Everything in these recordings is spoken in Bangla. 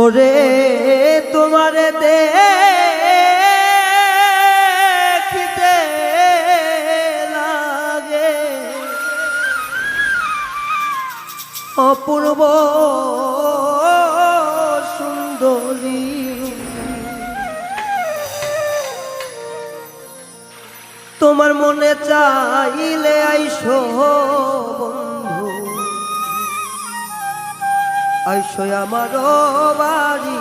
ওরে তোমারে দেখিতে লাগে। অপূর্ব সুন্দরী। তোমার মনে চাইলে আইসো বন্ধু। আইসো আমার বাড়ি।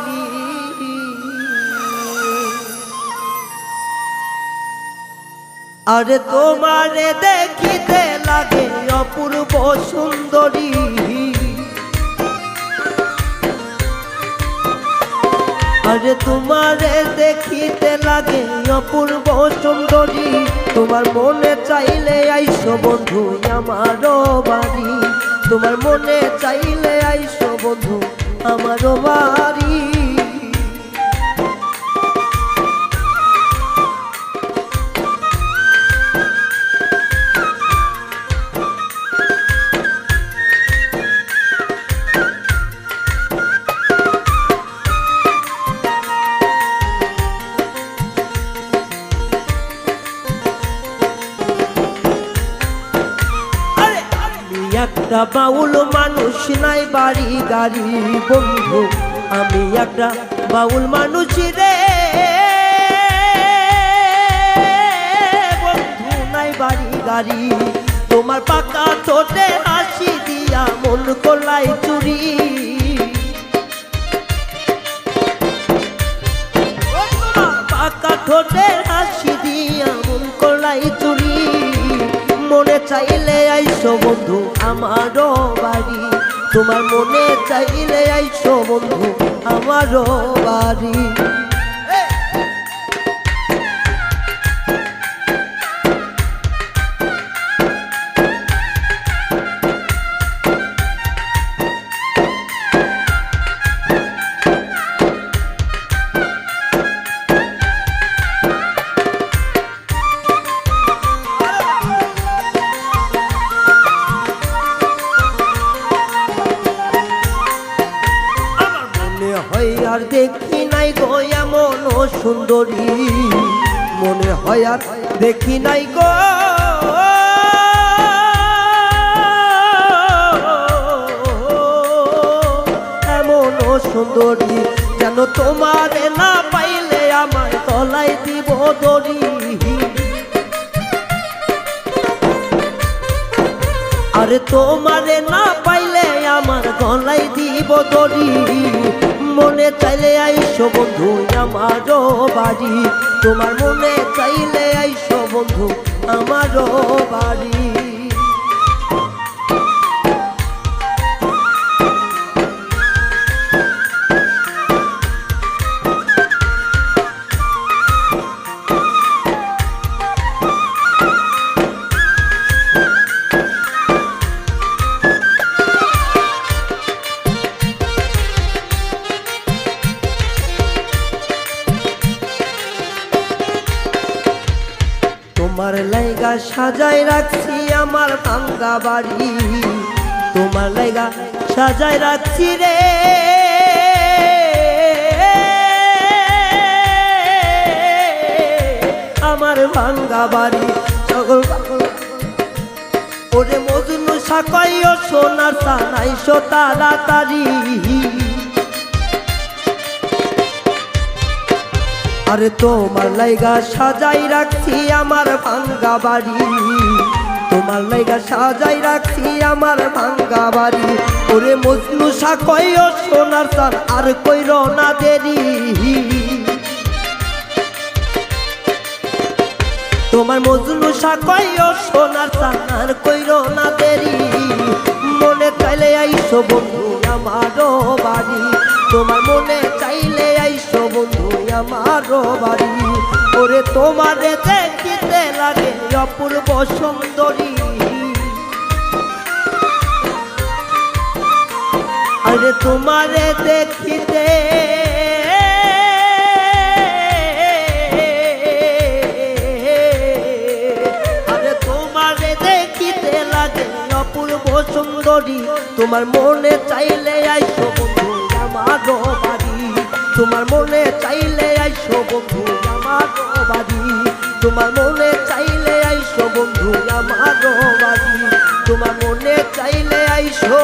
আরে তোমারে দেখিতে লাগে অপূর্ব সুন্দরী। আরে তোমারে দেখিতে লাগে অপূর্ব সুন্দরী। তোমার মনে চাইলে আইসো বন্ধু, আমারও বাড়ি। তোমার মনে চাইলে আইসো বন্ধু আমারও বাড়ি। একটা বাউল মানুষ, নাই বাড়ি গাড়ি, বন্ধু। আমি একটা বাউল মানুষ রে। বন্ধু, নাই বাড়ি গাড়ি। তোমার পাকা ঠোঁটে হাসি দিয়া মন কোলাই চুরি। পাকা ঠোঁটে আইসো বন্ধু আমারও বাড়ি। তোমার মনে চাইলে আইসো বন্ধু আমারও বাড়ি। হয় আর দেখি নাই গো এমন সুন্দরী। মনে হয় আর দেখি নাই গো। এমন সুন্দরী, যেন তোমার না পাইলে আমায় তলাই দিব দড়ি। আরে তোমারে না পাইলে আমার গলাই দিব দড়ি। মনে চাইলে আইসো বন্ধু আমারও বাড়ি। তোমার মনে চাইলে আইসো বন্ধু আমারও বাড়ি। তোমার লাইগা সাজাই রাখছি আমার ভাঙ্গা বাড়ি। তোমার লাইগা সাজাই রাখছি রে। আমার ভাঙ্গা বাড়ি, সকল ওরে মজনু সাকাইও সোনার সানাই সানাইশো তাড়াতাড়ি। আরে তোমার লাইগা সাজাই রাখছি আমার ভাঙ্গা বাড়ি। তোমার লাইগা সাজাই রাখছি আমার ভাঙ্গা বাড়ি। ওরে মজনু সাকইও সোনার সার আর কইর না দেরি। তোমার মজনু সাকইও সোনার সার আর কইর না দেরি। মনে চাইলে আইসো বন্ধু আমারও বাড়ি। তোমার মনে বাড়ি ওরে তোমারে দেখিতে লাগে অপূর্ব সুন্দরী। আরে তোমারে দেখিতে তোমারে মনে চাইলে আইসো বন্ধু আমারও বাড়ি তোমার মনে চাইলে আইসো বন্ধু আমার বাড়ি তোমার মনে চাইলে আইসো বন্ধু আমার বাড়ি তোমার মনে চাইলে আইসো।